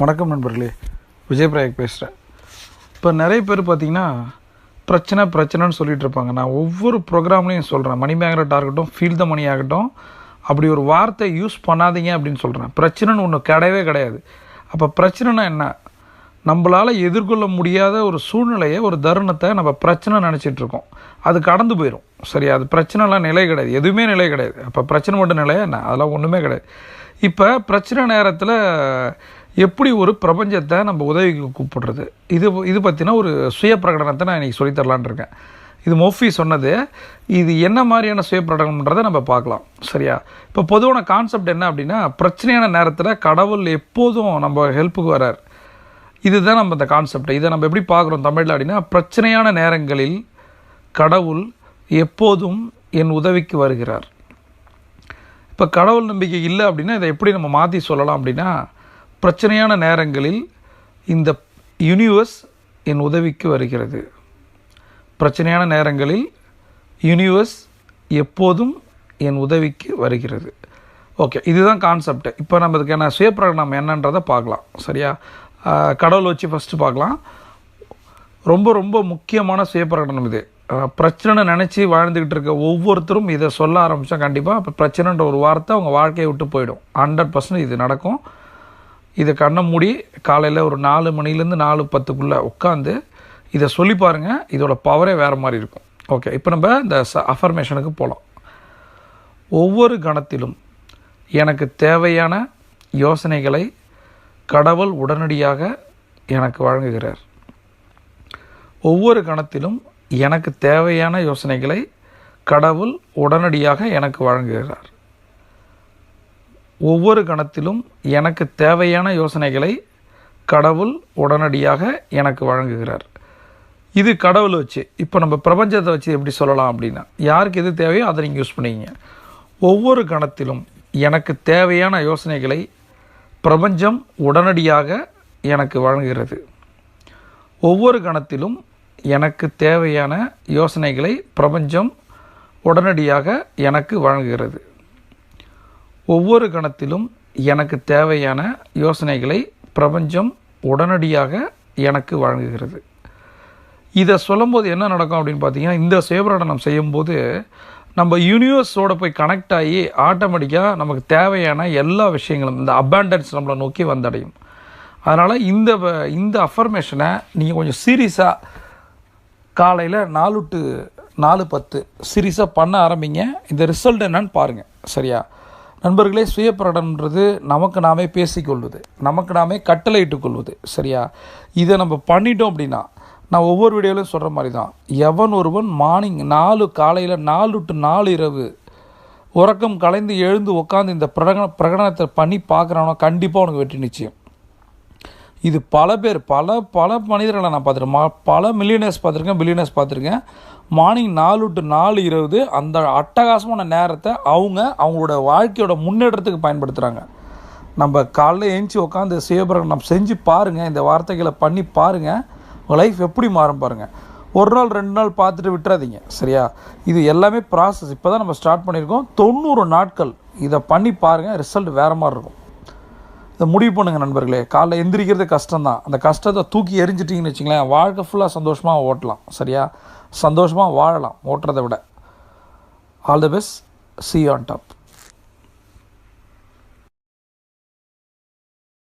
வணக்கம் நண்பர்களே. விஜய் பிரயாக் பேசுகிறேன் இப்போ நிறைய பேர் பார்த்தீங்கன்னா பிரச்சனை பிரச்சனைன்னு சொல்லிட்டு இருப்பாங்க. நான் ஒவ்வொரு ப்ரோக்ராம்லையும் சொல்கிறேன் மணி மேக்னெட் ஆகட்டும் ஃபீல் த மணி ஆகட்டும். அப்படி ஒரு வார்த்தை யூஸ் பண்ணாதீங்க அப்படின்னு சொல்கிறேன் பிரச்சனைன்னு ஒன்று கிடையவே கிடையாது. அப்போ பிரச்சனைனா என்ன? நம்மளால் எதிர்கொள்ள முடியாத ஒரு சூழ்நிலையை ஒரு தருணத்தை நம்ம பிரச்சனை நினச்சிட்டு இருக்கோம். அது கடந்து போயிடும் சரி அது பிரச்சனைலாம் நிலை கிடையாது. எதுவுமே நிலை கிடையாது. அப்போ பிரச்சனை மட்டும் நிலையா என்ன? அதெல்லாம் ஒன்றுமே கிடையாது. இப்போ பிரச்சனை நேரத்தில் எப்படி ஒரு பிரபஞ்சத்தை நம்ம உதவிக்கு கூப்பிடுறது? இது இது பற்றின ஒரு சுய பிரகடனத்தை நான் இன்றைக்கி சொல்லித்தரலான் இருக்கேன். இது மோஃபி சொன்னது. இது என்ன மாதிரியான சுய பிரகடனம்ன்றதை நம்ம பார்க்கலாம். சரியா? இப்போ பொதுவான கான்செப்ட் என்ன அப்படின்னா பிரச்சனையான நேரத்தில் கடவுள் எப்போதும் நம்ம ஹெல்ப்புக்கு வரார். இதுதான் நம்ம இந்த கான்செப்ட் இதை நம்ம எப்படி பார்க்குறோம் தமிழில் அப்படின்னா பிரச்சனையான நேரங்களில் கடவுள் எப்போதும் என் உதவிக்கு வருகிறார். இப்போ கடவுள் நம்பிக்கை இல்லை அப்படின்னா இதை எப்படி நம்ம மாற்றி சொல்லலாம் அப்படின்னா பிரச்சனையான நேரங்களில் இந்த யூனிவர்ஸ் என் உதவிக்கு வருகிறது. பிரச்சனையான நேரங்களில் யூனிவர்ஸ் எப்போதும் என் உதவிக்கு வருகிறது. ஓகே இதுதான் கான்செப்ட் இப்போ நம்ம இதுக்கான சுயப்பிரகடனம் என்னன்றதை பார்க்கலாம். சரியா? கடவுள் வச்சு ஃபஸ்ட்டு பார்க்கலாம். ரொம்ப ரொம்ப முக்கியமான சுயப்பிரகடனம் இது. பிரச்சனை நினச்சி வாழ்ந்துக்கிட்டு இருக்க ஒவ்வொருத்தரும் இதை சொல்ல ஆரம்பித்தா கண்டிப்பாக இப்போ பிரச்சனைன்ற ஒரு வார்த்தை அவங்க வாழ்க்கையை விட்டு போயிடும். ஹண்ட்ரட் பர்சன்ட் இது நடக்கும். இதை கண்ணை மூடி காலையில் ஒரு நாலு மணிலேருந்து நாலு பத்துக்குள்ளே உட்காந்து இதை சொல்லி பாருங்கள் இதோட பவரே வேறு மாதிரி இருக்கும். ஓகே இப்போ நம்ம இந்த ச அஃபர்மேஷனுக்கு போகலாம் ஒவ்வொரு கணத்திலும் எனக்கு தேவையான யோசனைகளை கடவுள் உடனடியாக எனக்கு வழங்குகிறார். ஒவ்வொரு கணத்திலும் எனக்கு தேவையான யோசனைகளை கடவுள் உடனடியாக எனக்கு வழங்குகிறார். ஒவ்வொரு கணத்திலும் எனக்கு தேவையான யோசனைகளை கடவுள் உடனடியாக எனக்கு வழங்குகிறார். இது கடவுள் வச்சு இப்போ நம்ம பிரபஞ்சத்தை வச்சு எப்படி சொல்லலாம் அப்படின்னா யாருக்கு எது தேவையோ அதை நீங்கள் யூஸ் பண்ணிக்கிங்க. ஒவ்வொரு கணத்திலும் எனக்கு தேவையான யோசனைகளை பிரபஞ்சம் உடனடியாக எனக்கு வழங்குகிறது. ஒவ்வொரு கணத்திலும் எனக்கு தேவையான யோசனைகளை பிரபஞ்சம் உடனடியாக எனக்கு வழங்குகிறது. ஒவ்வொரு கணத்திலும் எனக்கு தேவையான யோசனைகளை பிரபஞ்சம் உடனடியாக எனக்கு வழங்குகிறது. இதை சொல்லும்போது என்ன நடக்கும் அப்படின்னு பார்த்தீங்கன்னா இந்த சுயபிரகடனம் செய்யும்போது நம்ம யூனிவர்ஸோடு போய் கனெக்ட் ஆகி ஆட்டோமேட்டிக்காக நமக்கு தேவையான எல்லா விஷயங்களும் இந்த அபாண்டன்ஸ் நம்மளை நோக்கி வந்தடையும். அதனால் இந்த வ- இந்த அஃபர்மேஷனை நீங்கள் கொஞ்சம் சீரியஸாக காலையில் நாலு டு நாலு பத்து சீரியஸாக பண்ண ஆரம்பிங்க. இந்த ரிசல்ட் என்னன்னு பாருங்கள் சரியா? நண்பர்களே சுயப்பிரகடனன்றது நமக்கு நாமே பேசிக்கொள்வது நமக்கு நாமே கட்டளையிட்டுக் கொள்வது சரியா? இதை நம்ம பண்ணிட்டோம் அப்படின்னா நான் ஒவ்வொரு வீடியோலையும் சொல்கிற மாதிரி தான் எவன் ஒருவன் மார்னிங் நாலு காலையில் நாலு டு நாலு இரவு உறக்கம் கலைந்து எழுந்து உட்காந்து இந்த பிரகடன பிரகடனத்தை பண்ணி பார்க்குறானோ கண்டிப்பாக உனக்கு வெற்றி நிச்சயம். இது பல பேர் பல பல மனிதர்களை நான் பார்த்துருக்கேன். மா- பல மில்லியனர்ஸ் பார்த்துருக்கேன் பில்லியனர்ஸ் பார்த்துருக்கேன். மார்னிங் நாலு டு நாலு இருபது அந்த அட்டகாசமான நேரத்தை அவங்க அவங்களோட வாழ்க்கையோட முன்னேற்றத்துக்கு பயன்படுத்துகிறாங்க நம்ம காலைல எழுந்துச்சி உட்காந்து சுயபிரகடனம் செஞ்சு பாருங்கள் இந்த வார்த்தைகளை பண்ணி பாருங்கள் உங்கள் லைஃப் எப்படி மாறும் பாருங்கள் ஒரு நாள் ரெண்டு நாள் பார்த்துட்டு விட்டுறாதீங்க சரியா? இது எல்லாமே ப்ராசஸ் இப்போ தான் நம்ம ஸ்டார்ட் பண்ணியிருக்கோம். தொண்ணூறு நாட்கள் இதை பண்ணி பாருங்கள் ரிசல்ட் வேறு மாதிரி இருக்கும். இதை முடிவு பண்ணுங்கள் நண்பர்களே. காலைல எந்திரிக்கிறது கஷ்டம்தான். அந்த கஷ்டத்தை தூக்கி எரிஞ்சிட்டிங்கன்னு வச்சுங்களேன் வாழ்க்கை ஃபுல்லாக சந்தோஷமாக ஓட்டலாம் சரியா? சந்தோஷமாக வாழலாம் ஓட்டுறதை விட. All the best see on top